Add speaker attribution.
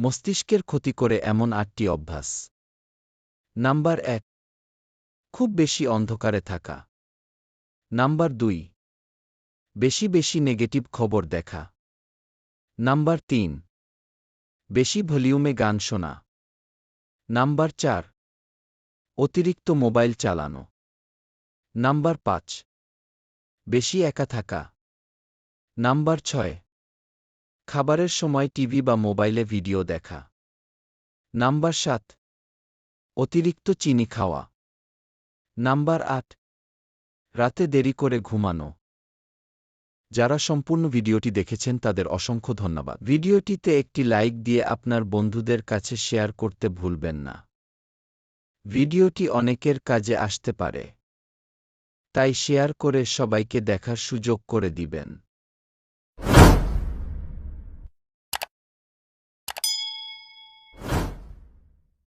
Speaker 1: মস্তিষ্কের ক্ষতি করে এমন আটটি অভ্যাস। নাম্বার এক, খুব বেশি অন্ধকারে থাকা। নাম্বার দুই, বেশি বেশি নেগেটিভ খবর দেখা। নাম্বার তিন, বেশি ভলিউমে গান শোনা। নাম্বার চার, অতিরিক্ত মোবাইল চালানো। নাম্বার পাঁচ, বেশি একা থাকা। নাম্বার ছয় খাবারের সময় টিভি বা মোবাইলে ভিডিও দেখা। নাম্বার সাত, অতিরিক্ত চিনি খাওয়া। নাম্বার আট, রাতে দেরি করে ঘুমানো। যারা সম্পূর্ণ ভিডিওটি দেখেছেন তাদের অসংখ্য ধন্যবাদ। ভিডিওটিতে একটি লাইক দিয়ে আপনার বন্ধুদের কাছে শেয়ার করতে ভুলবেন না। ভিডিওটি অনেকের কাজে আসতে পারে। তাই শেয়ার করে সবাইকে দেখার সুযোগ করে দিবেন।